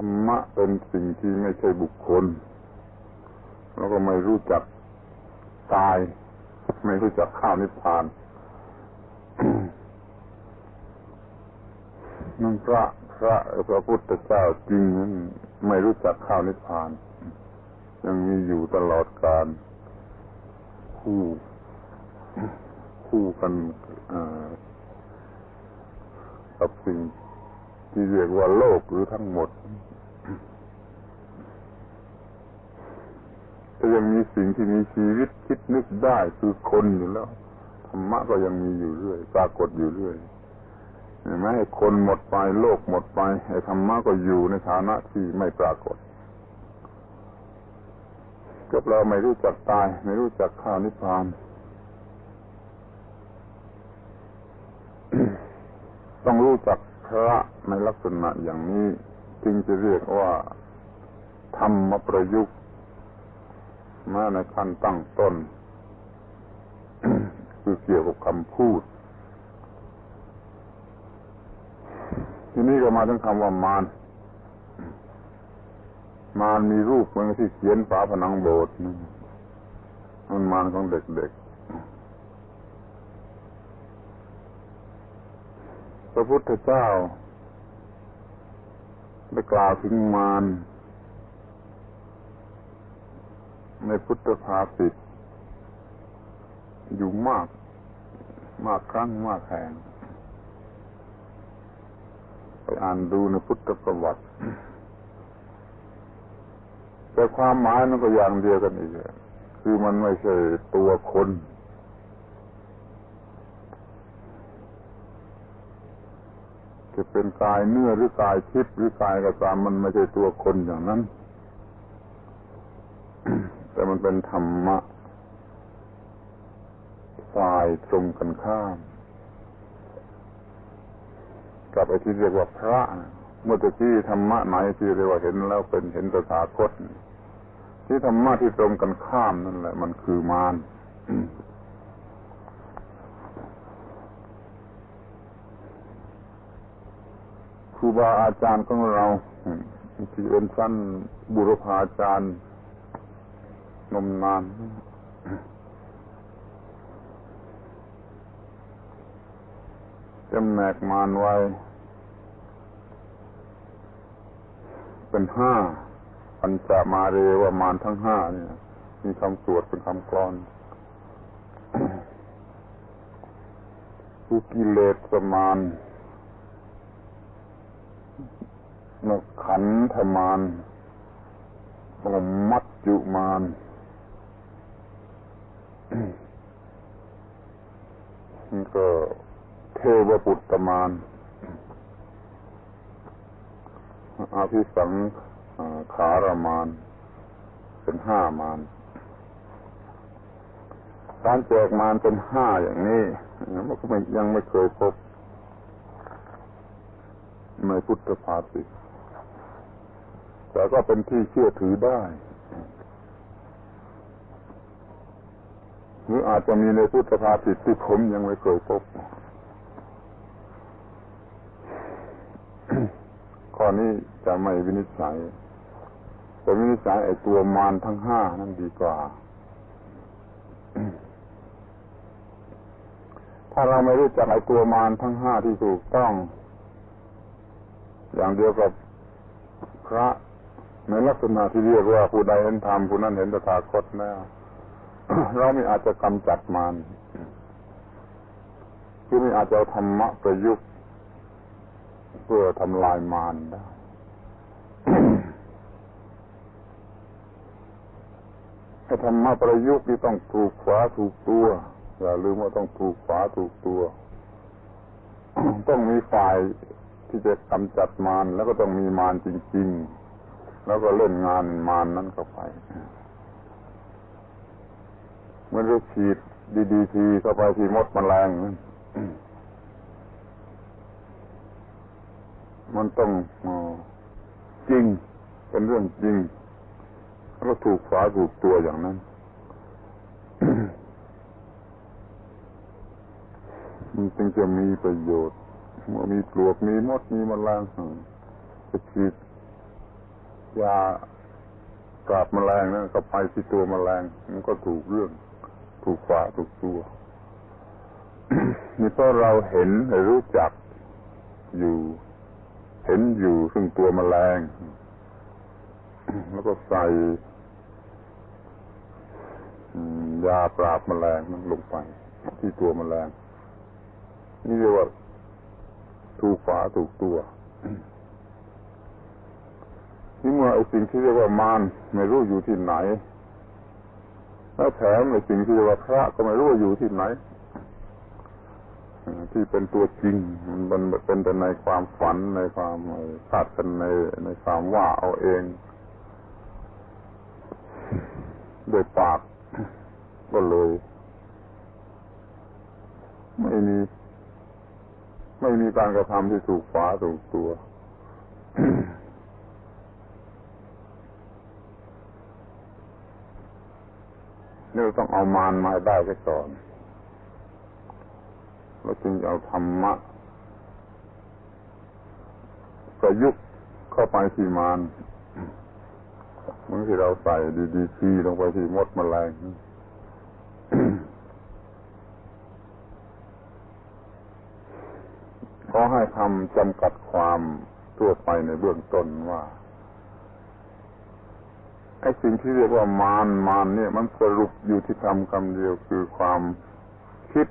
รรมะเป็นสิ่งที่ไม่ใช่บุคคล แล้วก็ไม่รู้จักตาย ไม่รู้จักข้าวนิพพานนั่นพระพระพระพุทธเจ้าจริงนั้นไม่รู้จักข้าวนิพพาน ยังมีอยู่ตลอดกาลคู่คู่กันกับสิ่งที่เรียกว่าโลกหรือทั้งหมดก็ ยังมีสิ่งที่มีชีวิตคิดนึกได้คือคนอยู่แล้วธรรมะก็ยังมีอยู่เรื่อยปรากฏอยู่เรื่อยไม่ให้คนหมดไปโลกหมดไปไอ้ธรรมะก็อยู่ในฐานะที่ไม่ปรากฏกับเราไม่รู้จักตาย ไม่รู้จักข้านิพพานต้องรู้จักพระในลักษณะอย่างนี้ จึงจะเรียกว่า ธรรมประยุกต์ มาในขั้นตั้งต้น คือเกี่ยวกับคำพูด ทีนี้ก็มาถึงคำว่ามารมารมีรูปเหมือนที่เขียนฝาผนังโบสถ์มันมารของเด็กๆ พระพุทธเจ้าได้กล่าวถึงมาร ในพุทธภาษิตอยู่มาก มากครั้งมากแห่งไปอ่านดูในพุทธประวัติ แต่ความหมายมันก็อย่างเดียวกันอีกคือมันไม่ใช่ตัวคน จะเป็นกายเนื้อหรือกายทิพย์หรือกายกระตามมันไม่ใช่ตัวคนอย่างนั้น แต่มันเป็นธรรมะฝ่ายตรงกันข้าม กับไอ้ที่เรียกว่าพระ เมื่อตะกี้ธรรมะไหนที่เรียกว่าเห็นแล้วเป็นเห็นตถาคต ที่ธรรมะที่ตรงกันข้ามนั่นแหละ มันคือมารครูบาอาจารย์ของเราที่เป็นชั้นบุรพาจารย์ นมนานจำแนกมานไว้ เป็นห้าปัญจมาเรว่ามานทั้งห้าเนี่ย มีคำสวดเป็นคำกรอนผู้กิเลสสมานนขันธมานมัจจุมาน ก็เทวปุตตมานอาภิสังขารมาน เป็นห้ามาน การแจกมานเป็นห้าอย่างนี้มันก็ยังไม่เคยพบในพุทธภาษิตแต่ก็เป็นที่เชื่อถือได้ หรืออาจจะมีในพุทธภาษิตที่ผมยังไม่เคยพบข้อนี้จะไม่วินิจฉัยแต่วินิจฉัยไอ้ตัวมารทั้งห้านั่นดีกว่า ถ้าเราไม่รู้จักไอ้ตัวมารทั้งห้าที่ถูกต้อง อย่างเดียวกับพระในลักษณะที่เรียกว่าผู้ใดเห็นธรรมผู้นั้นเห็นตถาคตแล้ว เราไม่อาจจะกำจัดมันคือไม่อาจจะธรรมะประยุกต์ เพื่อทำลายมารได้ถ้าธรรมะประยุกต์ที่ต้องถูกขวาถูกตัว อย่าลืมว่าต้องถูกขวาถูกตัว ต้องมีฝ่ายที่จะกำจัดมารแล้วก็ต้องมีมารจริง ๆ แล้วก็เล่นงานมารนนั้นเข้าไป มื่อเราฉีดดีดีทีเข้าไปที่มดมแมลงมันต้องจริง เป็นเรื่องจริงแล้วถูกฝาถูกตัวอย่างนั้นมันจึงจะมีประโยชน์เมื่อมีปลวกมีมดมีมแมลงจะฉีดยาปราบแมลงนั่นก็ไปที่ตัวแมลงมันก็ถูกเรื่อง ถูกฝ่าถูกตัวนี่เพราะเราเห็นรู้จักอยู่ เห็นอยู่ซึ่งตัวแมลง แล้วก็ใส่ยาปราบแมลงนั้นลงไป ที่ตัวแมลง นี่เรียกว่าถูกฝาถูกตัวนี่เมื่อไอ้สิ่งที่เรียกว่ามารไม่รู้อยู่ที่ไหน แล้วแถมไอ้สิ่งที่เรียกว่าพระก็ไม่รู้ว่าอยู่ที่ไหนที่เป็นตัวจริง มันเป็นแต่ในความฝันในความคาดกันในในความว่าเอาเองโดยปากก็เลย ไม่มี ไม่มีการกระทำที่ถูกฝาถูกตัว นี่เราต้องเอามารมาได้ซะก่อนเราจึงจะเอาธรรมะประยุกต์เข้าไปที่มารเหมือนที่เราใส่ดีดีทีลงไปที่มดแมลงขอให้คำจำกัดความทั่วไปในเบื้องต้นว่า ไอ้สิ่งที่เรียกว่ามารมารเนี่ย มันสรุปอยู่ที่คำคำเดียวคือความคิด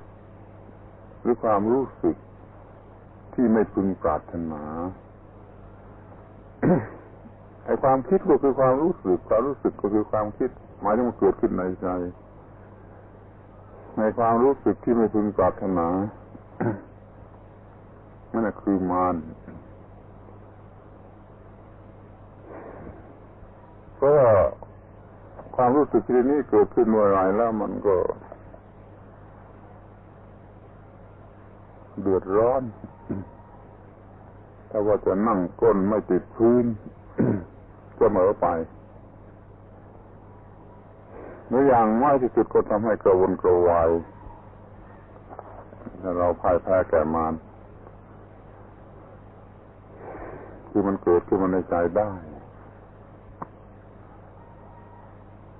หรือความรู้สึกที่ไม่พึงปรารถนาไอ้ความคิดก็คือความรู้สึก ความรู้สึกก็คือความคิด หมายถึงมันเกิดขึ้นในใจ ในความรู้สึกที่ไม่พึงปรารถนานั่นคือมาร เพราะว่าความรู้สึกที่นี้เกิดขึ้นเมื่อไรแล้วมันก็ เดือดร้อนถ้าว่าจะนั่งก้นไม่ติดพื้นเสมอไปหรืออย่างมากที่สุดก็ทำให้กระวนกระวายถ้าเราพ่ายแพ้แก่มารคือมันเกิดขึ้นมาในใจได้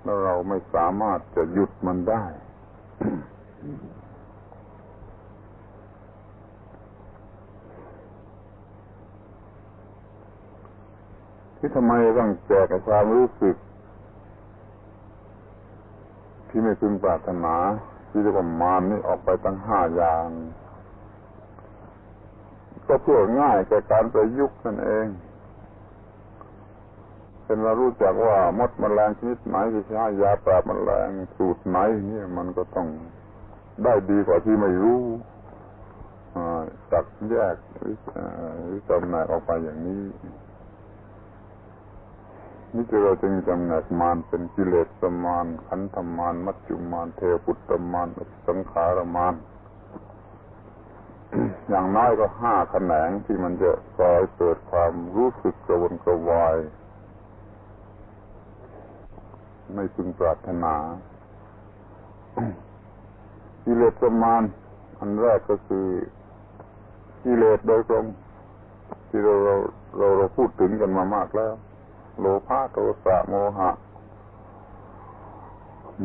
แล้วเราไม่สามารถจะหยุดมันได้ ที่ทำไมต้องแจกความรู้สึก ที่ไม่พึงปรารถนาที่เรียกว่ามารนี่ออกไปตั้งห้าอย่าง ก็เพื่อง่ายแก่การประยุกต์นั่นเอง เป็นเรารู้จักว่ามดมแมลงชนิดไหนที่ใช้ยาปราบมแมลงสูตรไหนเนี่ยมันก็ต้องได้ดีกว่าที่ไม่รู้จักแยกหรือจำแนกออกไปอย่างนี้นี่จะเราจึงจำแนกมารเป็นกิเลสมารขันธมารมัจจุมารเทวปุตตมารสังขารมารอย่างน้อยก็ห้าแขนงที่มันจะก่อให้เกิดความรู้สึกกระวนกระวาย ไม่พึงปรารถนากิเลสประมาณ อันแรกก็คือกิเลสโดยตรงที่เราเราเราเราพูดถึงกันมามากแล้ว โลภะโทสะโมหะ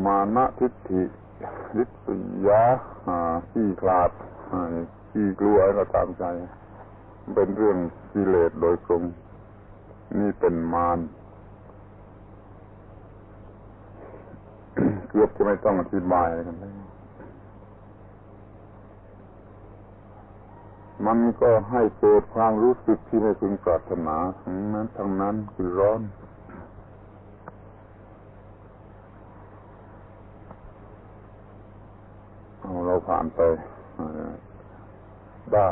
มานะทิฏฐิริษยาขี้คลาดขี้กลัวอะไรก็ตามใจ เป็นเรื่องกิเลสโดยตรง นี่เป็นมาร เกือบจะไม่ต้องอธิบายกันเลยมันก็ให้เกิดความรู้สึกที่ไม่พึงปรารถนาทั้งนั้นทั้งนั้นคือร้อน เราผ่านไปได้